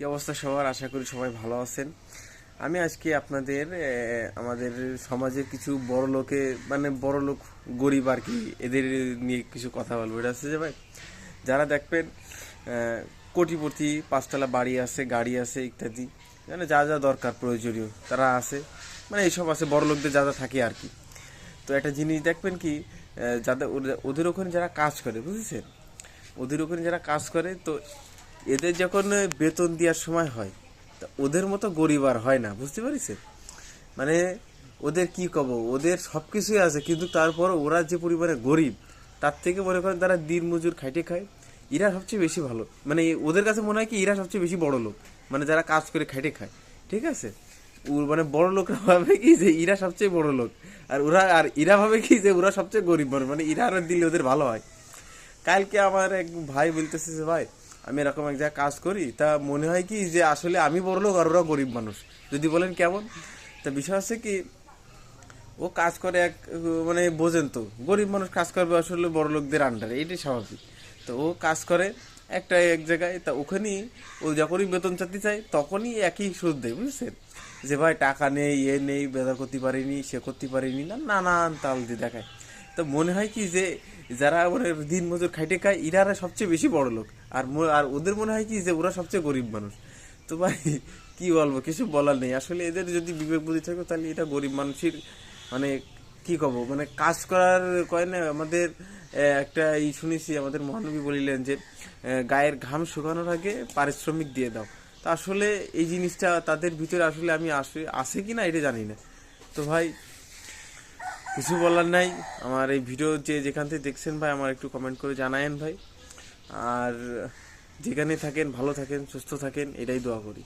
কি অবস্থা সবার? আশা করি সবাই ভালো আছেন। আমি আজকে আপনাদের আমাদের সমাজে কিছু বড় লোকে মানে বড় লোক, গরিব আর কি, এদের নিয়ে কিছু কথা বলব। এটা হচ্ছে যে ভাই, যারা দেখবেন কোটিপতি, পাঁচতলা বাড়ি আছে, গাড়ি আছে ইত্যাদি মানে যা যা দরকার প্রয়োজনীয়, তারা আছে। মানে এইসব আছে, বড় লোকদের যা যা থাকে আর কি। তো একটা জিনিস দেখবেন কি যাদের ওদের ওখানে যারা কাজ করে, বুঝেছেন? ওদের ওখানে যারা কাজ করে, তো এদের যখন বেতন দেওয়ার সময় হয়, তা ওদের মতো গরিব আর হয় না, বুঝতে পারিস মানে ওদের কি কব? ওদের সব কিছুই আছে, কিন্তু তারপর ওরা যে পরিমাণে গরিব, তার থেকে মনে করেন তারা দিন মজুর খাইটে খায়। এরা সবচেয়ে বেশি ভালো। মানে ওদের কাছে মনে হয় কি, এরা সবচেয়ে বেশি বড় লোক। মানে যারা কাজ করে খাইটে খায়। ঠিক আছে? মানে বড় লোকরা ভাবে কি যে, এরা সবচেয়ে বড় লোক। আর ওরা, আর এরা ভাবে কি যে, ওরা সবচেয়ে গরিব মানে এরা আর দিলে ওদের ভালো হয়। কালকে আমার এক ভাই বলতেছে যে, ভাই আমি এরকম এক জায়গায় কাজ করি, তা মনে হয় কি যে আসলে আমি বড় লোক আর ওরা গরিব মানুষ। যদি বলেন কেমন? তা বিষয় হচ্ছে কি, ও কাজ করে এক মানে বোঝেন তো, গরিব মানুষ কাজ করবে আসলে বড় লোকদের আন্ডারে এটাই স্বাভাবিক। তো ও কাজ করে একটা এক জায়গায়, তা ওখানেই ও যখনই বেতন চাইতে চায়, তখনই একই সুদ দেয়, বুঝছেন? যে ভাই টাকা নেই ইয়ে নেই বেদা করতে পারিনি, সে করতে পারিনি, না, নানান তাল দিয়ে দেখায়। তো মনে হয় কি যে যারা মানে দিন মজুর খাইটে খায়, ইরারা সবচেয়ে বেশি বড় লোক। আর আর ওদের মনে হয় কি যে ওরা সবচেয়ে গরিব মানুষ। তো ভাই, কি বলব, কিছু বলার নেই। আসলে এদের যদি বিবেক বুদ্ধি থাকে, তাহলে এটা গরিব মানুষের মানে কি কব মানে কাজ করার কয় না, আমাদের একটা ই শুনেছি, আমাদের মহানবী বলিলেন যে গায়ের ঘাম শুকানোর আগে পারিশ্রমিক দিয়ে দাও। তা আসলে এই জিনিসটা তাদের ভিতরে আসলে আমি আসে কি না এটা জানি না। তো ভাই কিছু বলার নাই। আমার এই ভিডিও যে যেখান থেকে দেখছেন ভাই, আমার একটু কমেন্ট করে জানায়েন ভাই। আর যেখানে থাকেন, ভালো থাকেন, সুস্থ থাকেন, এটাই দোয়া করি।